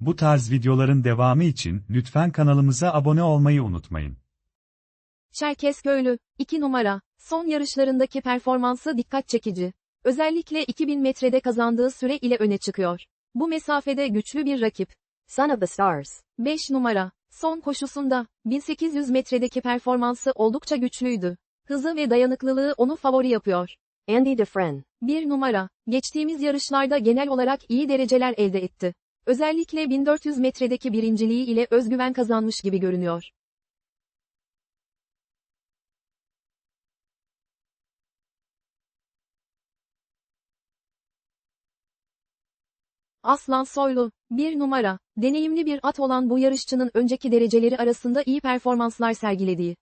Bu tarz videoların devamı için lütfen kanalımıza abone olmayı unutmayın. Çerkezköylü, 2 numara, son yarışlarındaki performansı dikkat çekici. Özellikle 2000 metrede kazandığı süre ile öne çıkıyor. Bu mesafede güçlü bir rakip. Son of the Stars. 5 numara, son koşusunda, 1800 metredeki performansı oldukça güçlüydü. Hızı ve dayanıklılığı onu favori yapıyor. Andy Dufresne. 1 numara, geçtiğimiz yarışlarda genel olarak iyi dereceler elde etti. Özellikle 1400 metredeki birinciliği ile özgüven kazanmış gibi görünüyor. Aslan Soylu, 1 numara, deneyimli bir at olan bu yarışçının önceki dereceleri arasında iyi performanslar sergilediği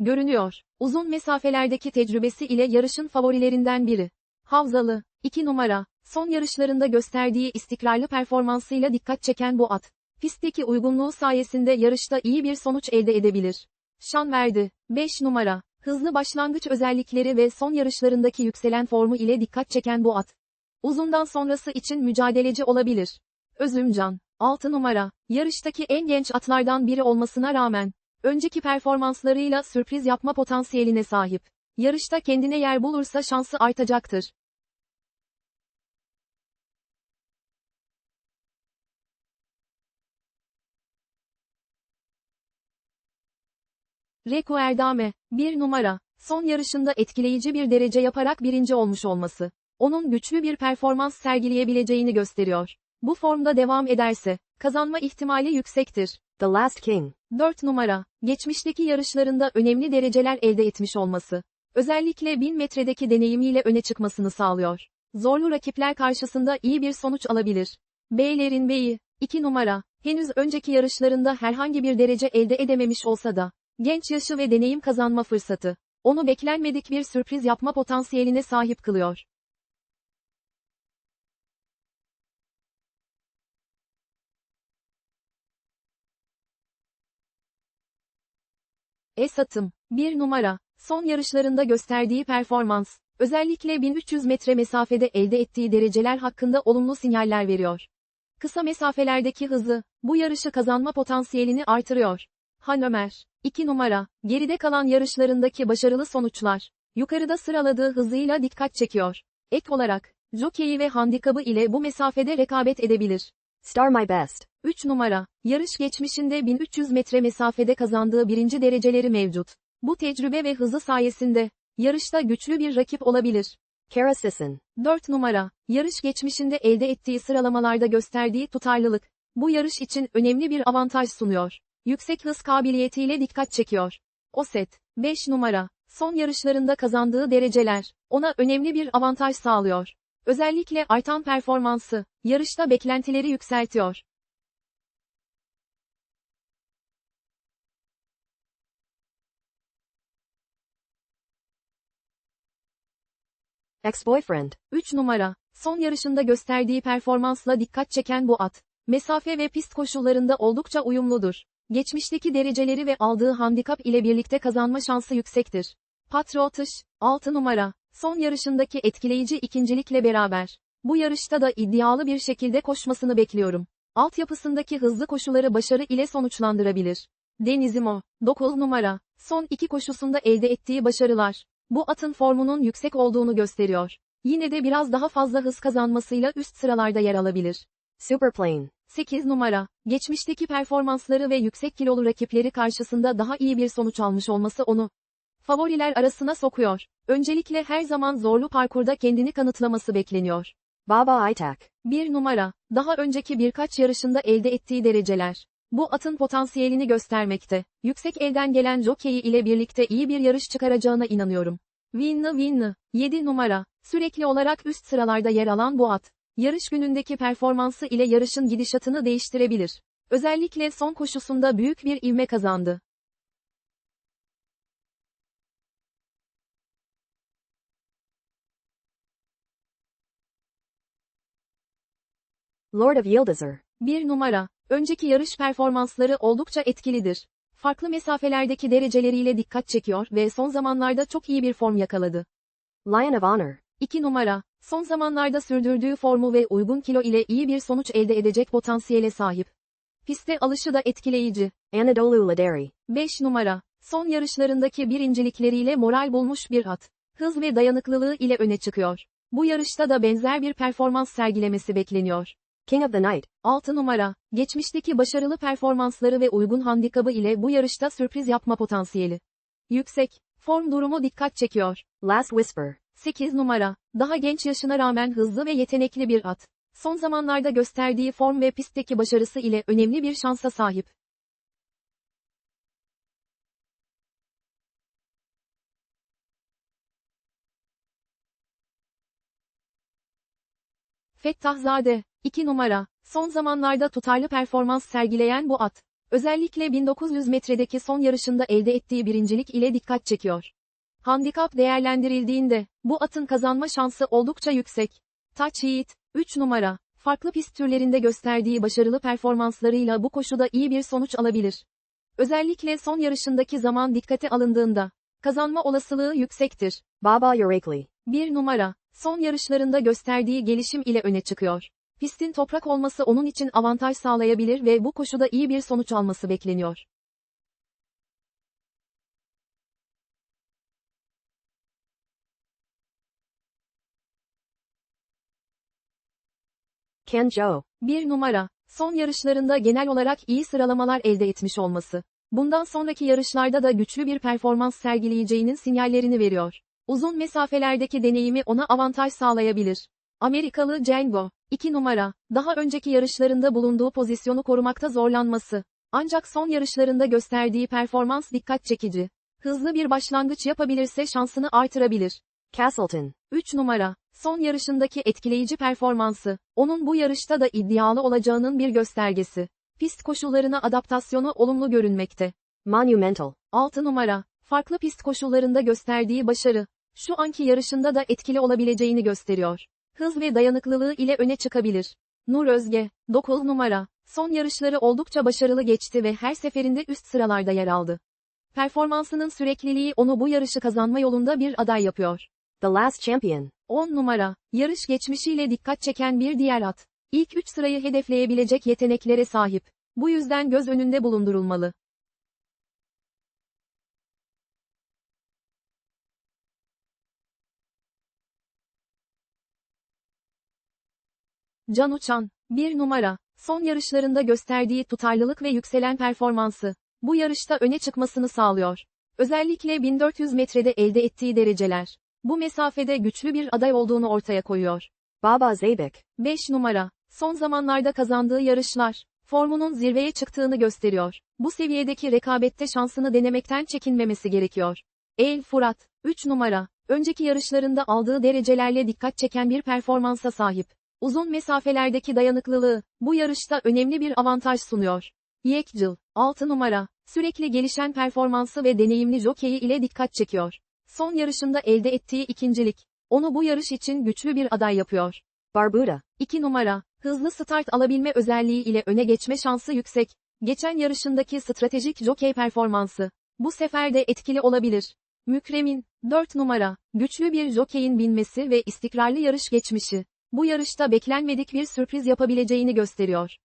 görünüyor. Uzun mesafelerdeki tecrübesi ile yarışın favorilerinden biri. Havzalı, 2 numara, son yarışlarında gösterdiği istikrarlı performansıyla dikkat çeken bu at. Pistteki uygunluğu sayesinde yarışta iyi bir sonuç elde edebilir. Şan verdi, 5 numara, hızlı başlangıç özellikleri ve son yarışlarındaki yükselen formu ile dikkat çeken bu at. Uzundan sonrası için mücadeleci olabilir. Özümcan, 6 numara, yarıştaki en genç atlardan biri olmasına rağmen, önceki performanslarıyla sürpriz yapma potansiyeline sahip. Yarışta kendine yer bulursa şansı artacaktır. Reku Erdame, 1 numara, son yarışında etkileyici bir derece yaparak birinci olmuş olması, onun güçlü bir performans sergileyebileceğini gösteriyor. Bu formda devam ederse, kazanma ihtimali yüksektir. The Last King. 4 numara, geçmişteki yarışlarında önemli dereceler elde etmiş olması, özellikle 1000 metredeki deneyimiyle öne çıkmasını sağlıyor. Zorlu rakipler karşısında iyi bir sonuç alabilir. Beylerin Beyi, 2 numara, henüz önceki yarışlarında herhangi bir derece elde edememiş olsa da, genç yaşı ve deneyim kazanma fırsatı, onu beklenmedik bir sürpriz yapma potansiyeline sahip kılıyor. Esat'ım, 1 numara, son yarışlarında gösterdiği performans, özellikle 1300 metre mesafede elde ettiği dereceler hakkında olumlu sinyaller veriyor. Kısa mesafelerdeki hızı, bu yarışı kazanma potansiyelini artırıyor. Han Ömer, 2 numara, geride kalan yarışlarındaki başarılı sonuçlar, yukarıda sıraladığı hızıyla dikkat çekiyor. Ek olarak, jokeyi ve handikabı ile bu mesafede rekabet edebilir. Star My Best. 3 numara, yarış geçmişinde 1300 metre mesafede kazandığı birinci dereceleri mevcut. Bu tecrübe ve hızı sayesinde, yarışta güçlü bir rakip olabilir. Kara Sisson. 4 numara, yarış geçmişinde elde ettiği sıralamalarda gösterdiği tutarlılık, bu yarış için önemli bir avantaj sunuyor. Yüksek hız kabiliyetiyle dikkat çekiyor. Oset, 5 numara, son yarışlarında kazandığı dereceler, ona önemli bir avantaj sağlıyor. Özellikle artan performansı, yarışta beklentileri yükseltiyor. Ex-boyfriend. 3 numara, son yarışında gösterdiği performansla dikkat çeken bu at, mesafe ve pist koşullarında oldukça uyumludur. Geçmişteki dereceleri ve aldığı handikap ile birlikte kazanma şansı yüksektir. Patriotish, 6 numara, son yarışındaki etkileyici ikincilikle beraber, bu yarışta da iddialı bir şekilde koşmasını bekliyorum. Altyapısındaki hızlı koşuları başarı ile sonuçlandırabilir. Denizimo, 9 numara, son iki koşusunda elde ettiği başarılar, bu atın formunun yüksek olduğunu gösteriyor. Yine de biraz daha fazla hız kazanmasıyla üst sıralarda yer alabilir. Superplane. 8 numara, geçmişteki performansları ve yüksek kilolu rakipleri karşısında daha iyi bir sonuç almış olması onu favoriler arasına sokuyor. Öncelikle her zaman zorlu parkurda kendini kanıtlaması bekleniyor. Baba Aitak. 1 numara, daha önceki birkaç yarışında elde ettiği dereceler. Bu atın potansiyelini göstermekte. Yüksek elden gelen jokeyi ile birlikte iyi bir yarış çıkaracağına inanıyorum. Winny Winny, 7 numara, sürekli olarak üst sıralarda yer alan bu at. Yarış günündeki performansı ile yarışın gidişatını değiştirebilir. Özellikle son koşusunda büyük bir ivme kazandı. Lord of Yildizer. 1 numara, önceki yarış performansları oldukça etkilidir. Farklı mesafelerdeki dereceleriyle dikkat çekiyor ve son zamanlarda çok iyi bir form yakaladı. Lion of Honor. 2 numara, son zamanlarda sürdürdüğü formu ve uygun kilo ile iyi bir sonuç elde edecek potansiyele sahip. Piste alışı da etkileyici. Anadolu Laderi. 5 numara. Son yarışlarındaki birincilikleriyle moral bulmuş bir at. Hız ve dayanıklılığı ile öne çıkıyor. Bu yarışta da benzer bir performans sergilemesi bekleniyor. King of the Night. 6 numara. Geçmişteki başarılı performansları ve uygun handikabı ile bu yarışta sürpriz yapma potansiyeli. Yüksek. Form durumu dikkat çekiyor. Last Whisper. 8 numara. Daha genç yaşına rağmen hızlı ve yetenekli bir at. Son zamanlarda gösterdiği form ve pistteki başarısı ile önemli bir şansa sahip. Fettahzade, 2 numara, son zamanlarda tutarlı performans sergileyen bu at. Özellikle 1900 metredeki son yarışında elde ettiği birincilik ile dikkat çekiyor. Handikap değerlendirildiğinde, bu atın kazanma şansı oldukça yüksek. Touch Yiğit, 3 numara, farklı pist türlerinde gösterdiği başarılı performanslarıyla bu koşuda iyi bir sonuç alabilir. Özellikle son yarışındaki zaman dikkate alındığında, kazanma olasılığı yüksektir. Baba Urakli. 1 numara, son yarışlarında gösterdiği gelişim ile öne çıkıyor. Pistin toprak olması onun için avantaj sağlayabilir ve bu koşuda iyi bir sonuç alması bekleniyor. Ken Joe. 1 numara, son yarışlarında genel olarak iyi sıralamalar elde etmiş olması. Bundan sonraki yarışlarda da güçlü bir performans sergileyeceğinin sinyallerini veriyor. Uzun mesafelerdeki deneyimi ona avantaj sağlayabilir. Amerikalı Django, 2 numara, daha önceki yarışlarında bulunduğu pozisyonu korumakta zorlanması. Ancak son yarışlarında gösterdiği performans dikkat çekici. Hızlı bir başlangıç yapabilirse şansını artırabilir. Castleton. 3 numara, son yarışındaki etkileyici performansı, onun bu yarışta da iddialı olacağının bir göstergesi. Pist koşullarına adaptasyonu olumlu görünmekte. Monumental. 6 numara, farklı pist koşullarında gösterdiği başarı, şu anki yarışında da etkili olabileceğini gösteriyor. Hız ve dayanıklılığı ile öne çıkabilir. Nur Özge, 9 numara, son yarışları oldukça başarılı geçti ve her seferinde üst sıralarda yer aldı. Performansının sürekliliği onu bu yarışı kazanma yolunda bir aday yapıyor. The Last Champion. 10 numara, yarış geçmişiyle dikkat çeken bir diğer at. İlk 3 sırayı hedefleyebilecek yeteneklere sahip. Bu yüzden göz önünde bulundurulmalı. Can Uçan, 1 numara, son yarışlarında gösterdiği tutarlılık ve yükselen performansı, bu yarışta öne çıkmasını sağlıyor. Özellikle 1400 metrede elde ettiği dereceler, bu mesafede güçlü bir aday olduğunu ortaya koyuyor. Baba Zabik. 5 numara, son zamanlarda kazandığı yarışlar, formunun zirveye çıktığını gösteriyor. Bu seviyedeki rekabette şansını denemekten çekinmemesi gerekiyor. El Furat, 3 numara, önceki yarışlarında aldığı derecelerle dikkat çeken bir performansa sahip. Uzun mesafelerdeki dayanıklılığı, bu yarışta önemli bir avantaj sunuyor. Yekcil, 6 numara, sürekli gelişen performansı ve deneyimli jokeyi ile dikkat çekiyor. Son yarışında elde ettiği ikincilik, onu bu yarış için güçlü bir aday yapıyor. Barbuda. 2 numara, hızlı start alabilme özelliği ile öne geçme şansı yüksek. Geçen yarışındaki stratejik jockey performansı, bu sefer de etkili olabilir. Mükremin, 4 numara, güçlü bir jokeyin binmesi ve istikrarlı yarış geçmişi, bu yarışta beklenmedik bir sürpriz yapabileceğini gösteriyor.